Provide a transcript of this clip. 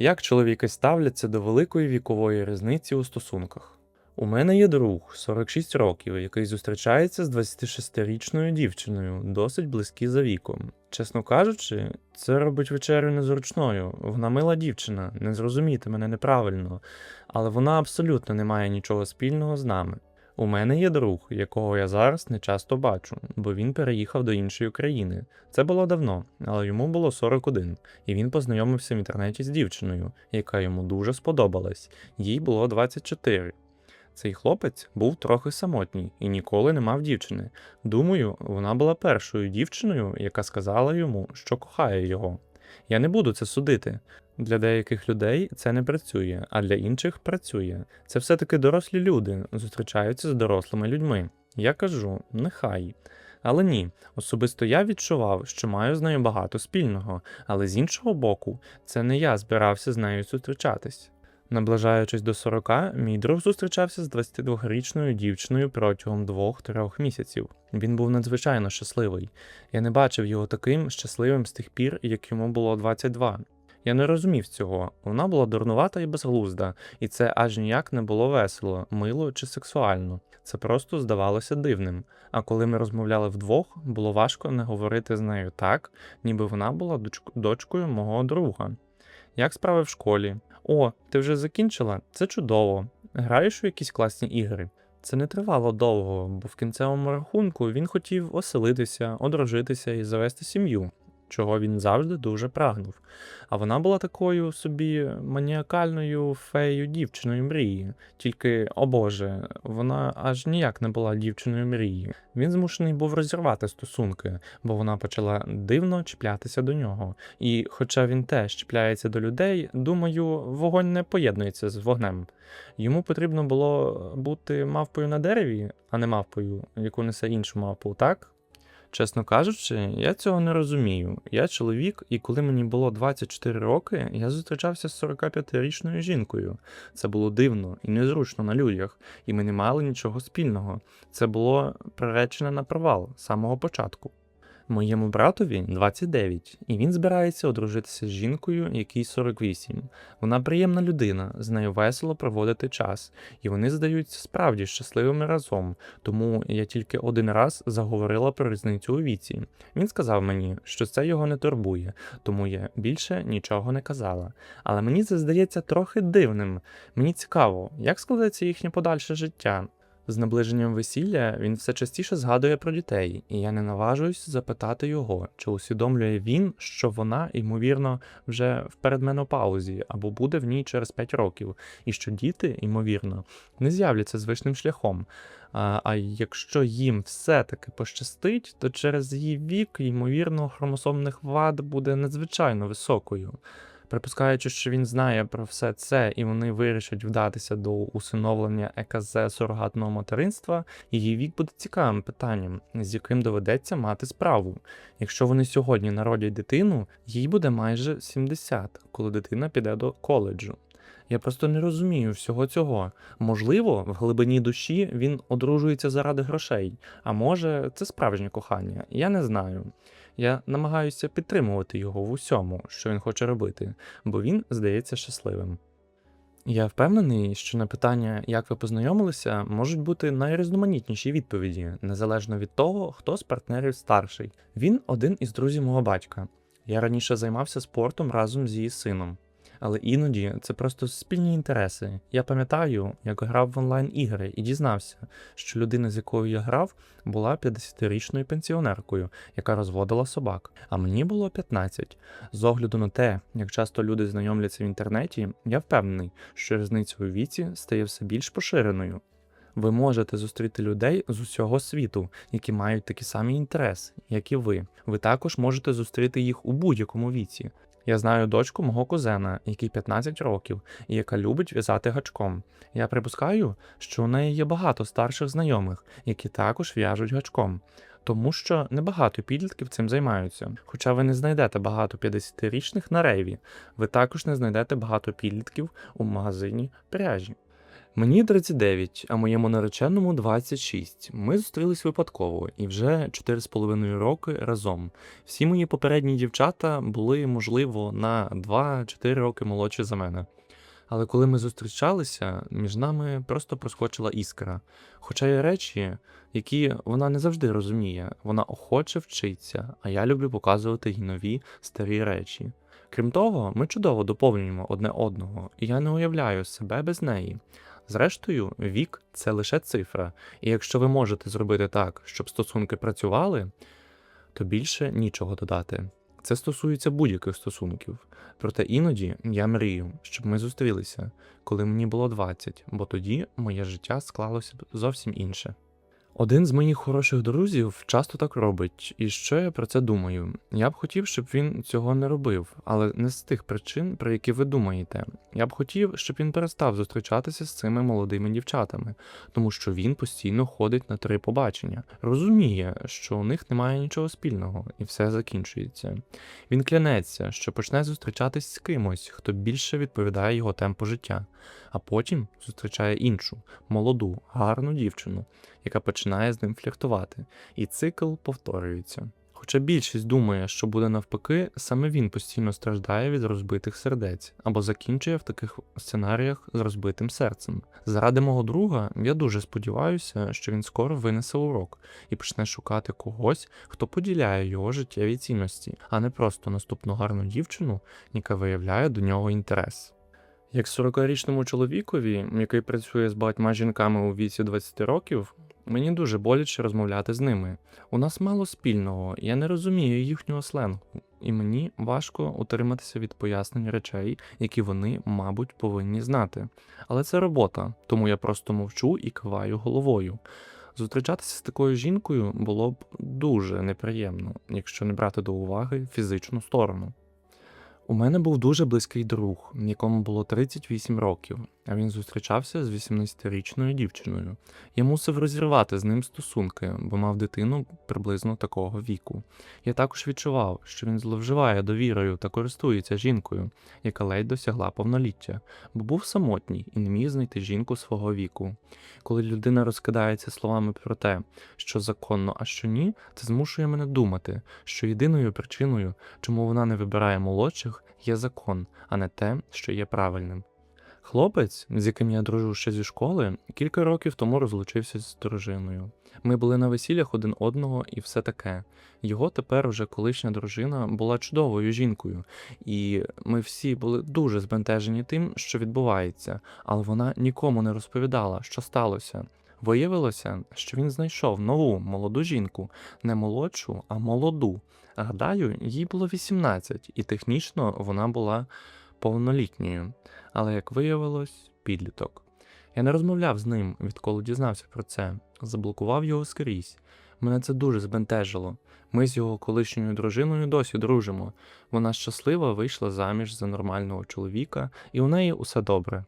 Як чоловіки ставляться до великої вікової різниці у стосунках? У мене є друг 46 років, який зустрічається з 26-річною дівчиною, досить близькі за віком. Чесно кажучи, це робить вечерю незручною. Вона мила дівчина, не зрозумійте мене неправильно, але вона абсолютно не має нічого спільного з нами. У мене є друг, якого я зараз не часто бачу, бо він переїхав до іншої країни. Це було давно, але йому було 41, і він познайомився в інтернеті з дівчиною, яка йому дуже сподобалась. Їй було 24. Цей хлопець був трохи самотній і ніколи не мав дівчини. Думаю, вона була першою дівчиною, яка сказала йому, що кохає його. Я не буду це судити. Для деяких людей це не працює, а для інших працює. Це все-таки дорослі люди зустрічаються з дорослими людьми. Я кажу, нехай. Але ні, особисто я відчував, що маю з нею багато спільного, але з іншого боку, це не я збирався з нею зустрічатись. Наближаючись до 40, мій друг зустрічався з 22-річною дівчиною протягом 2-3 місяців. Він був надзвичайно щасливий. Я не бачив його таким щасливим з тих пір, як йому було 22. Я не розумів цього. Вона була дурнувата і безглузда, і це аж ніяк не було весело, мило чи сексуально. Це просто здавалося дивним. А коли ми розмовляли вдвох, було важко не говорити з нею так, ніби вона була доч- дочкою мого друга. Як справи в школі? О, ти вже закінчила? Це чудово. Граєш у якісь класні ігри. Це не тривало довго, бо в кінцевому рахунку він хотів оселитися, одружитися і завести сім'ю, чого він завжди дуже прагнув. А вона була такою собі маніакальною феєю дівчиною мрії. Тільки, о Боже, вона аж ніяк не була дівчиною мрії. Він змушений був розірвати стосунки, бо вона почала дивно чіплятися до нього. І, хоча він теж чіпляється до людей, думаю, вогонь не поєднується з вогнем. Йому потрібно було бути мавпою на дереві, а не мавпою, яку несе іншу мавпу, так? Чесно кажучи, я цього не розумію. Я чоловік, і коли мені було 24 роки, я зустрічався з 45-річною жінкою. Це було дивно і незручно на людях, і ми не мали нічого спільного. Це було приречене на провал з самого початку. Моєму братові 29, і він збирається одружитися з жінкою, якій 48. Вона приємна людина, з нею весело проводити час, і вони здаються справді щасливими разом. Тому я тільки один раз заговорила про різницю у віці. Він сказав мені, що це його не турбує, тому я більше нічого не казала. Але мені це здається трохи дивним. Мені цікаво, як складеться їхнє подальше життя. З наближенням весілля він все частіше згадує про дітей, і я не наважуюсь запитати його, чи усвідомлює він, що вона, ймовірно, вже в передменопаузі або буде в ній через 5 років, і що діти, ймовірно, не з'являться звичним шляхом. А, а якщо їм все-таки пощастить, то через її вік, ймовірно, хромосомних вад буде надзвичайно високою. Припускаючи, що він знає про все це, і вони вирішать вдатися до усиновлення ЕКЗ сурогатного материнства, її вік буде цікавим питанням, з яким доведеться мати справу. Якщо вони сьогодні народять дитину, їй буде майже 70, коли дитина піде до коледжу. Я просто не розумію всього цього. Можливо, в глибині душі він одружується заради грошей, а може, це справжнє кохання. Я не знаю. Я намагаюся підтримувати його в усьому, що він хоче робити, бо він здається щасливим. Я впевнений, що на питання, як ви познайомилися, можуть бути найрізноманітніші відповіді, незалежно від того, хто з партнерів старший. Він один із друзів мого батька. Я раніше займався спортом разом з її сином. Але іноді це просто спільні інтереси. Я пам'ятаю, як грав в онлайн-ігри і дізнався, що людина, з якою я грав, була 50-річною пенсіонеркою, яка розводила собак, а мені було 15. З огляду на те, як часто люди знайомляться в інтернеті, я впевнений, що різниця у віці стає все більш поширеною. Ви можете зустріти людей з усього світу, які мають такі самі інтереси, як і ви. Ви також можете зустріти їх у будь-якому віці. Я знаю дочку мого кузена, який 15 років, і яка любить в'язати гачком. Я припускаю, що у неї є багато старших знайомих, які також в'яжуть гачком. Тому що небагато підлітків цим займаються. Хоча ви не знайдете багато 50-річних на рейві, ви також не знайдете багато підлітків у магазині пряжі. Мені 39, а моєму нареченому 26. Ми зустрілись випадково і вже 4,5 роки разом. Всі мої попередні дівчата були, можливо, на 2-4 роки молодші за мене. Але коли ми зустрічалися, між нами просто проскочила іскра. Хоча є речі, які вона не завжди розуміє, вона охоче вчиться, а я люблю показувати їй нові старі речі. Крім того, ми чудово доповнюємо одне одного, і я не уявляю себе без неї. Зрештою, вік це лише цифра, і якщо ви можете зробити так, щоб стосунки працювали, то більше нічого додати. Це стосується будь-яких стосунків. Проте іноді я мрію, щоб ми зустрілися, коли мені було 20, бо тоді моє життя склалося б зовсім інше. Один з моїх хороших друзів часто так робить, і що я про це думаю? Я б хотів, щоб він цього не робив, але не з тих причин, про які ви думаєте. Я б хотів, щоб він перестав зустрічатися з цими молодими дівчатами, тому що він постійно ходить на три побачення, розуміє, що у них немає нічого спільного, і все закінчується. Він клянеться, що почне зустрічатись з кимось, хто більше відповідає його темпу життя, а потім зустрічає іншу, молоду, гарну дівчину, яка починає з ним фліртувати, і цикл повторюється. Хоча більшість думає, що буде навпаки, саме він постійно страждає від розбитих сердець або закінчує в таких сценаріях з розбитим серцем. Заради мого друга я дуже сподіваюся, що він скоро винесе урок і почне шукати когось, хто поділяє його життєві цінності, а не просто наступну гарну дівчину, яка виявляє до нього інтерес. Як 40-річному чоловікові, який працює з багатьма жінками у віці 20 років, мені дуже боляче розмовляти з ними. У нас мало спільного, я не розумію їхнього сленгу, і мені важко утриматися від пояснень речей, які вони, мабуть, повинні знати. Але це робота, тому я просто мовчу і киваю головою. Зустрічатися з такою жінкою було б дуже неприємно, якщо не брати до уваги фізичну сторону. У мене був дуже близький друг, якому було 38 років, він зустрічався з 18-річною дівчиною. Я мусив розірвати з ним стосунки, бо мав дитину приблизно такого віку. Я також відчував, що він зловживає довірою та користується жінкою, яка ледь досягла повноліття, бо був самотній і не міг знайти жінку свого віку. Коли людина розкидається словами про те, що законно, а що ні, це змушує мене думати, що єдиною причиною, чому вона не вибирає молодших, є закон, а не те, що є правильним. Хлопець, з яким я дружу ще зі школи, кілька років тому розлучився з дружиною. Ми були на весіллях один одного і все таке. Його тепер уже колишня дружина була чудовою жінкою, і ми всі були дуже збентежені тим, що відбувається, але вона нікому не розповідала, що сталося. Виявилося, що він знайшов нову молоду жінку, не молодшу, а молоду. Гадаю, їй було 18, і технічно вона була повнолітньою, але як виявилось, підліток. Я не розмовляв з ним, відколи дізнався про це, заблокував його скрізь. Мене це дуже збентежило. Ми з його колишньою дружиною досі дружимо. Вона щаслива вийшла заміж за нормального чоловіка, і у неї усе добре.